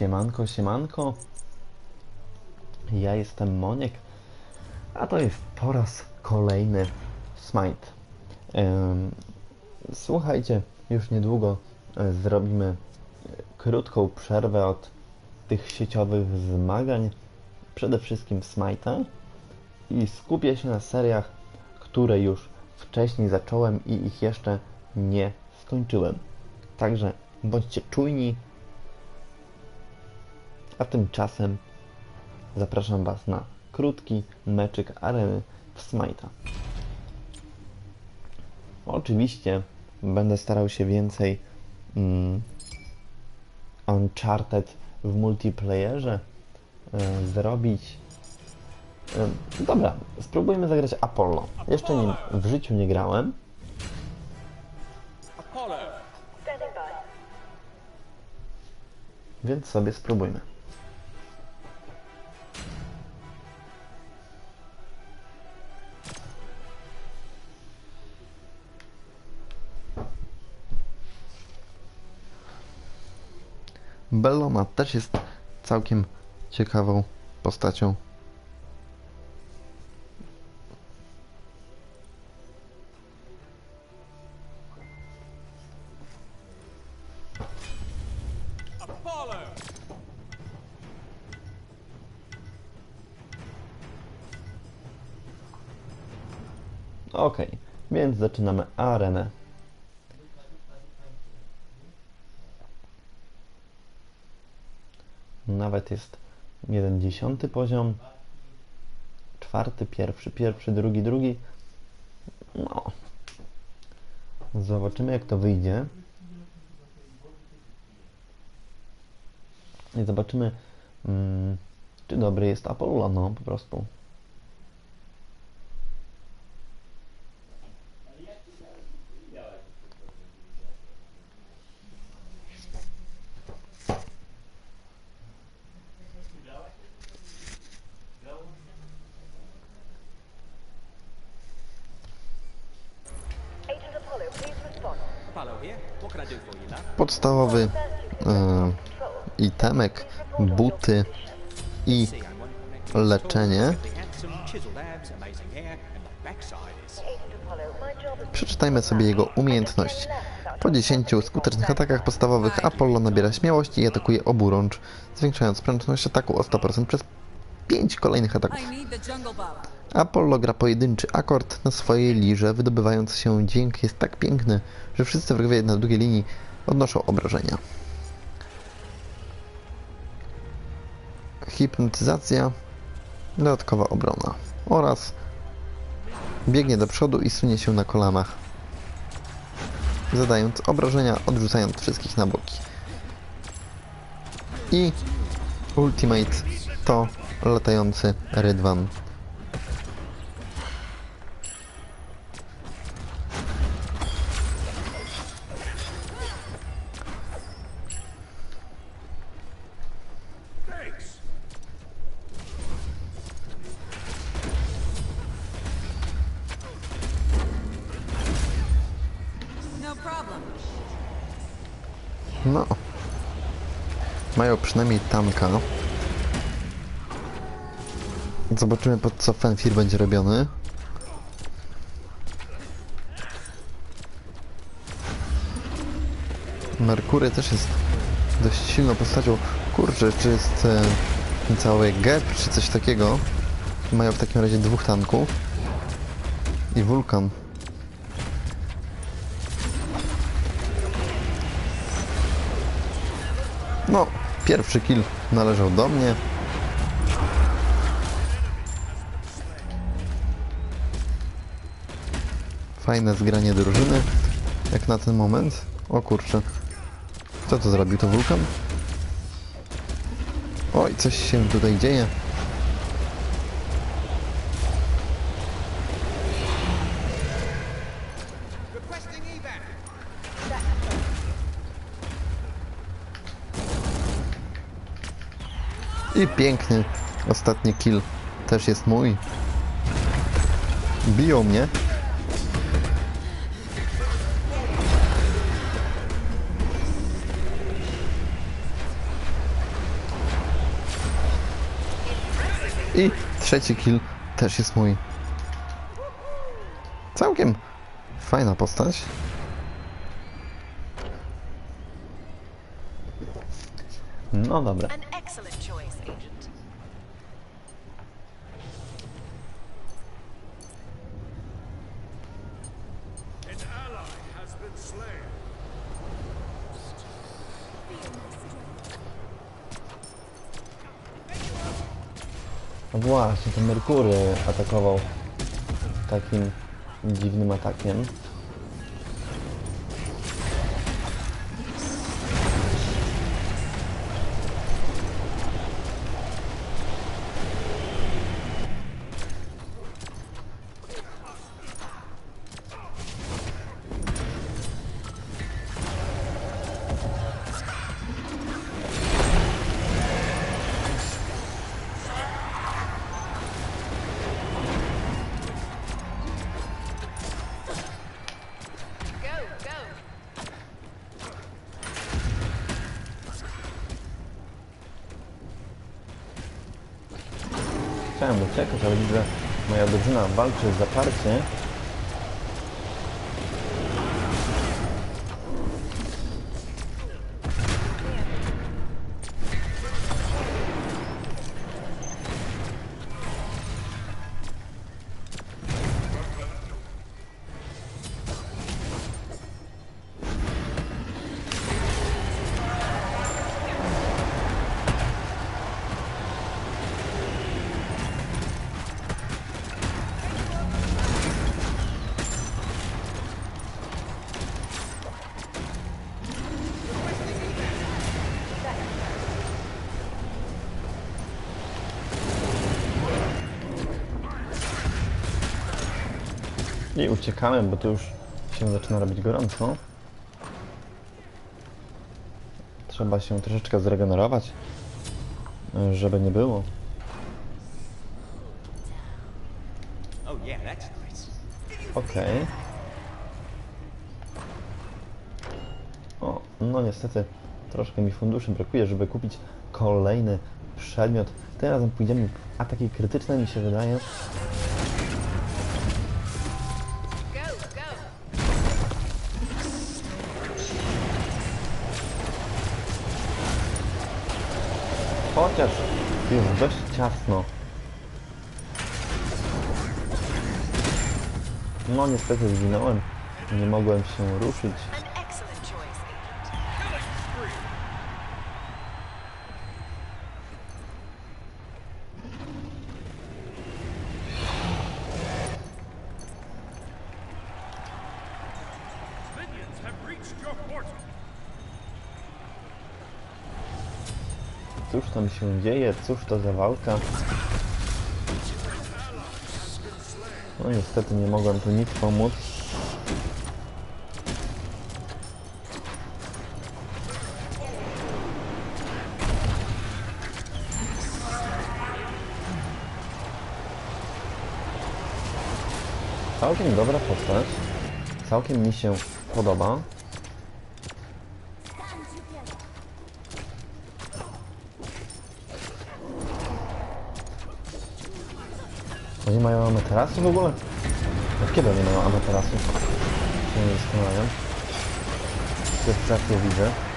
Siemanko, siemanko. Ja jestem Moniek, a to jest po raz kolejny Smite. Słuchajcie, już niedługo e, zrobimy krótką przerwę od tych sieciowych zmagań, przede wszystkim Smite'a i skupię się na seriach, które już wcześniej zacząłem i ich jeszcze nie skończyłem. Także bądźcie czujni, a tymczasem zapraszam Was na krótki meczyk areny w Smite'a. Oczywiście będę starał się więcej mm, Uncharted w multiplayerze e, zrobić. E, dobra, spróbujmy zagrać Apollo. Jeszcze nim w życiu nie grałem, więc sobie spróbujmy. Bellona też jest całkiem ciekawą postacią. Ok, więc zaczynamy arenę. Jest jeden dziesiąty poziom, czwarty, pierwszy, pierwszy, drugi, drugi. No. Zobaczymy jak to wyjdzie. I zobaczymy, mm, czy dobry jest Apollo, no po prostu. Podstawowy e, itemek, buty i leczenie. Przeczytajmy sobie jego umiejętności. Po 10 skutecznych atakach podstawowych Apollo nabiera śmiałości i atakuje oburącz, zwiększając prędkość ataku o 100% przez 5 kolejnych ataków. Apollo gra pojedynczy akord na swojej lirze, wydobywający się dźwięk jest tak piękny, że wszyscy wrogowie na długiej linii odnoszą obrażenia. Hipnotyzacja, dodatkowa obrona oraz biegnie do przodu i sunie się na kolanach, zadając obrażenia, odrzucając wszystkich na boki. I Ultimate to latający rydwan No. No. Mają przynajmniej tanka. Zobaczymy pod co Fenfir będzie robiony. Merkury też jest dość silną postacią. Kurczę, czy jest e, cały gap, czy coś takiego. Mają w takim razie dwóch tanków. I wulkan. No, pierwszy kill należał do mnie. Fajne zgranie drużyny, jak na ten moment. O kurczę. Kto to zrobił? To wulkan? Oj, coś się tutaj dzieje. I piękny ostatni kill też jest mój. Biją mnie. I trzeci kill też jest mój. Całkiem fajna postać. No dobra. Właśnie, ten Merkury atakował takim dziwnym atakiem. Chciałem uciekać, ale widzę, moja drużyna walczy zaparcie. I uciekamy, bo to już się zaczyna robić gorąco. Trzeba się troszeczkę zregenerować, żeby nie było. Okej. O, no niestety troszkę mi funduszy brakuje, żeby kupić kolejny przedmiot. Tym razem pójdziemy w ataki krytyczne, mi się wydaje. Już dość ciasno. No niestety zginąłem. Nie mogłem się ruszyć. Minions have reached your portal. Cóż tam się dzieje? Cóż to za walka? No niestety nie mogłem tu nic pomóc. Całkiem dobra postać. Całkiem mi się podoba. Oni mają amaterasu w ogóle? Od kiedy oni mają amaterasu? Się nie zastanawiam. Je widzę.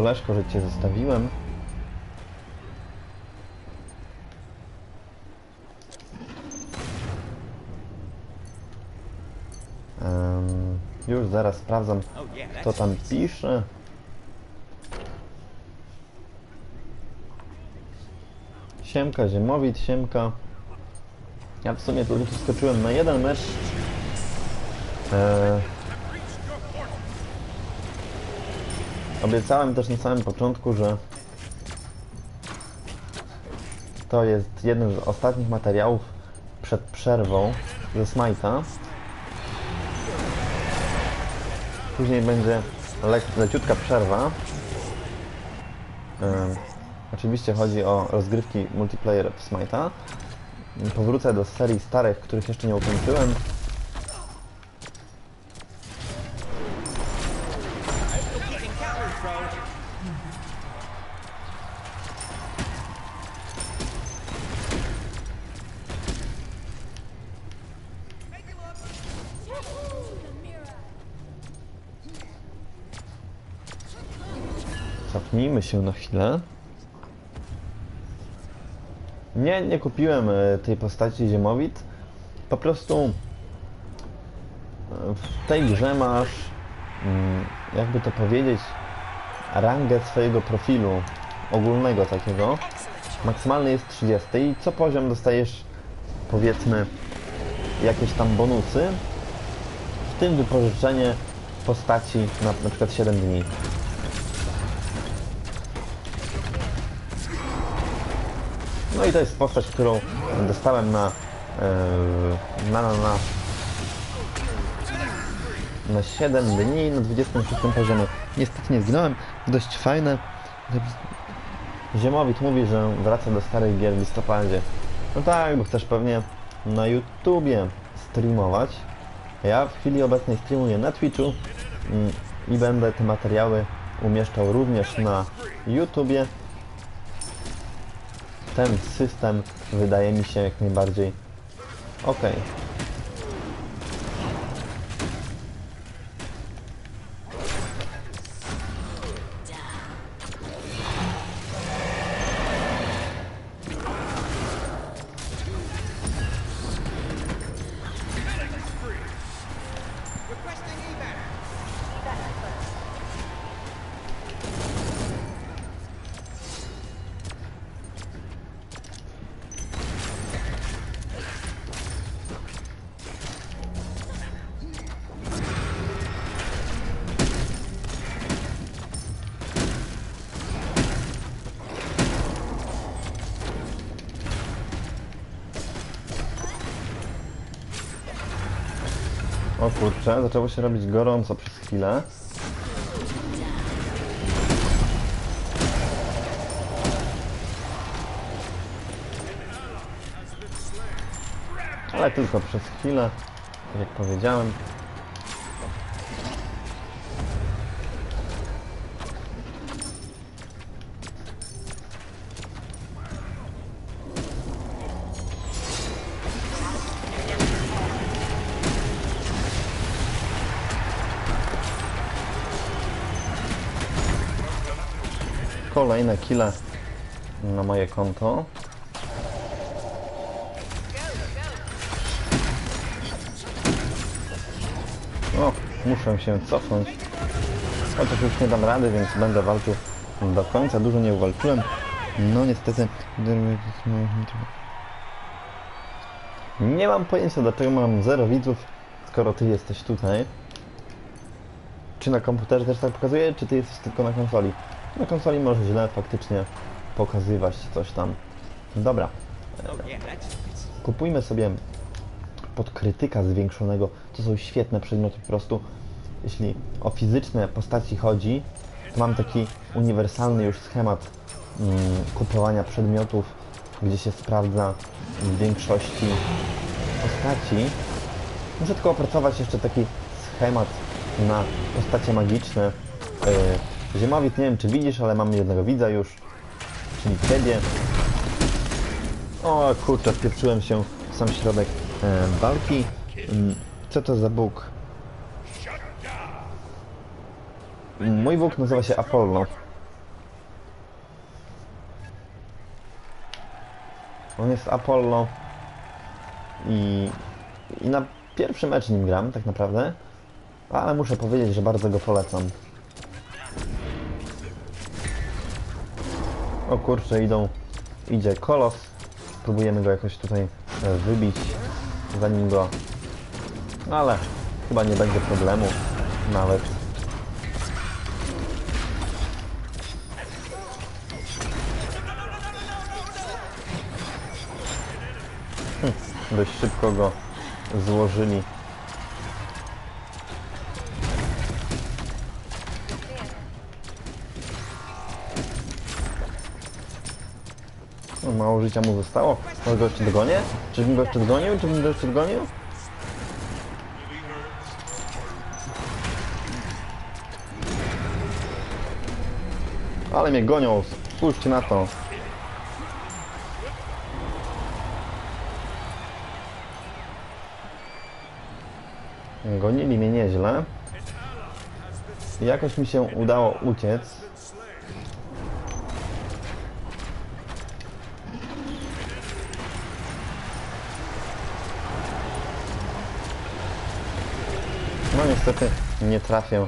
Koleżko, że cię zostawiłem. Em, już zaraz sprawdzam, Oh kto tam pisze. Siemka, Ziemowit, Siemka. Ja w sumie tu tu skoczyłem na jeden mecz. Eee, obiecałem też na samym początku, że to jest jeden z ostatnich materiałów przed przerwą ze Smite'a. Później będzie le leciutka przerwa. Ym, oczywiście chodzi o rozgrywki multiplayer w Smite'a. Powrócę do serii starych, których jeszcze nie ukończyłem. Się na chwilę. Nie, nie kupiłem e, tej postaci Ziemowit. Po prostu e, w tej grze masz, mm, jakby to powiedzieć, rangę swojego profilu ogólnego takiego. Maksymalny jest 30 i co poziom dostajesz powiedzmy jakieś tam bonusy, w tym wypożyczenie postaci na na przykład 7 dni. No i to jest postać, którą dostałem na e, na, na, na, na 7 dni na 26 poziomie. Niestety nie zginąłem, dość fajne. Ziemowit mówi, że wraca do starych gier w listopadzie. No tak, bo chcesz pewnie na YouTubie streamować. Ja w chwili obecnej streamuję na Twitchu mm, i będę te materiały umieszczał również na YouTubie. Ten system wydaje mi się jak najbardziej ok. Kurczę, zaczęło się robić gorąco przez chwilę. Ale tylko przez chwilę, tak jak powiedziałem. Kolejne kile na moje konto. O, muszę się cofnąć. Chociaż już nie dam rady, więc będę walczył do końca. Dużo nie uwalczyłem. No niestety... Nie mam pojęcia, dlaczego mam zero widzów, skoro ty jesteś tutaj. Czy na komputerze też tak pokazuje, czy ty jesteś tylko na konsoli? Na konsoli może źle faktycznie pokazywać coś tam. Dobra, kupujmy sobie pod krytyka zwiększonego. To są świetne przedmioty po prostu. Jeśli o fizyczne postaci chodzi, to mam taki uniwersalny już schemat mm, kupowania przedmiotów, gdzie się sprawdza w większości postaci. Muszę tylko opracować jeszcze taki schemat na postacie magiczne. Yy, Ziemowit, nie wiem czy widzisz, ale mam jednego widza już, czyli Ciebie. O kurczę, wpieprzyłem się w sam środek e, walki. Mm, Co to za Bóg? Mój Bóg nazywa się Apollo. On jest Apollo i, i na pierwszy mecz nim gram tak naprawdę, ale muszę powiedzieć, że bardzo go polecam. O kurczę, idą, idzie kolos. Spróbujemy go jakoś tutaj e, wybić, zanim go... No ale chyba nie będzie problemu nawet. Hm, dość szybko go złożyli. No, mało życia mu zostało. Może go jeszcze dogonię? Czyżbym go jeszcze dogonił? Czyżbym go jeszcze dogonił? Ale mnie gonią, spójrzcie na to. Gonili mnie nieźle. Jakoś mi się udało uciec. No niestety nie trafię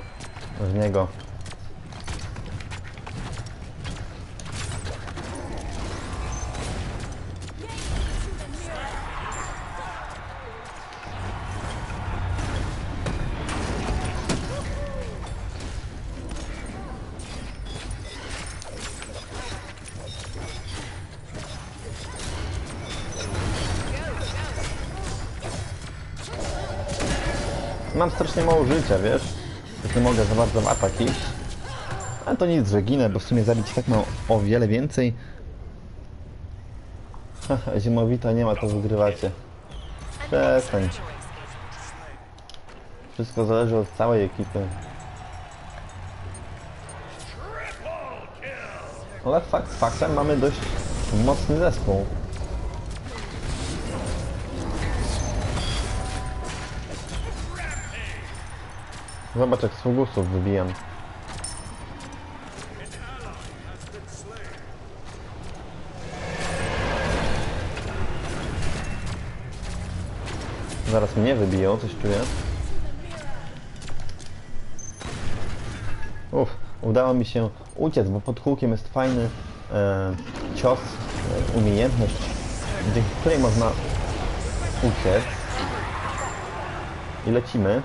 w niego. Mam strasznie mało życia, wiesz? Już nie mogę za bardzo w atak iść. Ale to nic, że ginę, bo w sumie zabić tak ma o wiele więcej. Haha, zimowita nie ma, to wygrywacie. Przestań. Wszystko zależy od całej ekipy. Ale fakt faktem mamy dość mocny zespół. Zobacz jak sługusów wybijam. Zaraz mnie wybiją, coś czuję. Uff, udało mi się uciec, bo pod kółkiem jest fajny e, cios, e, umiejętność, dzięki której można uciec. I lecimy.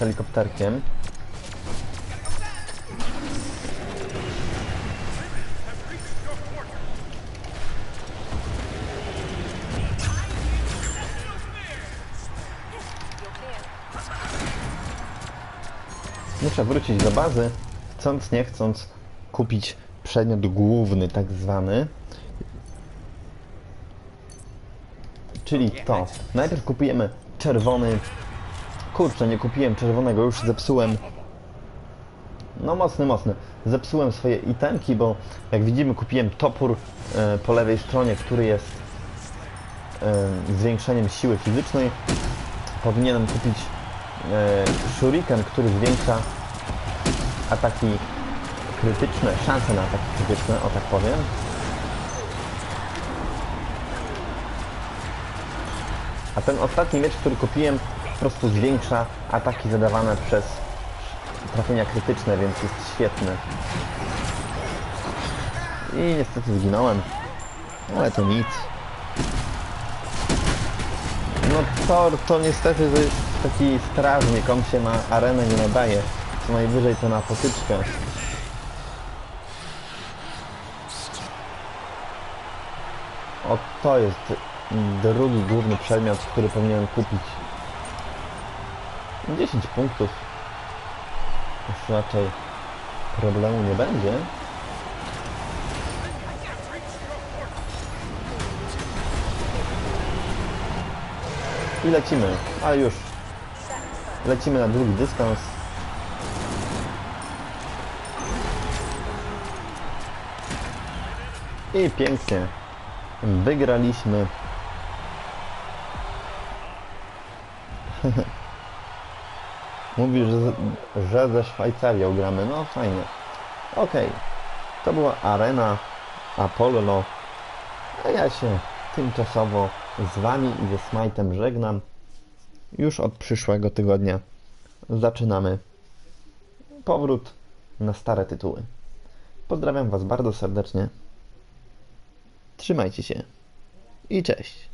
Helikopterkiem. Muszę wrócić do bazy, chcąc nie chcąc kupić przedmiot główny, tak zwany. Czyli to. Najpierw kupujemy czerwony. Kurczę, nie kupiłem czerwonego, już zepsułem. No mocny, mocny. Zepsułem swoje itemki, bo jak widzimy kupiłem topór e, po lewej stronie, który jest e, zwiększeniem siły fizycznej. Powinienem kupić e, shuriken, który zwiększa ataki krytyczne, szanse na ataki krytyczne, o tak powiem. A ten ostatni miecz, który kupiłem, prostu zwiększa ataki zadawane przez trafienia krytyczne, więc jest świetny. I niestety zginąłem. Ale to nic. No Thor to niestety to jest taki strażnik, on się na arenę nie nadaje. Co najwyżej to na potyczkę. O, to jest drugi główny przedmiot, który powinienem kupić. 10 punktów. Już raczej problemu nie będzie. I lecimy, a już. Lecimy na długi dystans. I pięknie. Wygraliśmy. Mówi, że, ze Szwajcarią gramy. No fajnie. Okej. To była arena Apollo. A ja się tymczasowo z Wami i ze Smite'em żegnam. Już od przyszłego tygodnia zaczynamy powrót na stare tytuły. Pozdrawiam Was bardzo serdecznie. Trzymajcie się i cześć.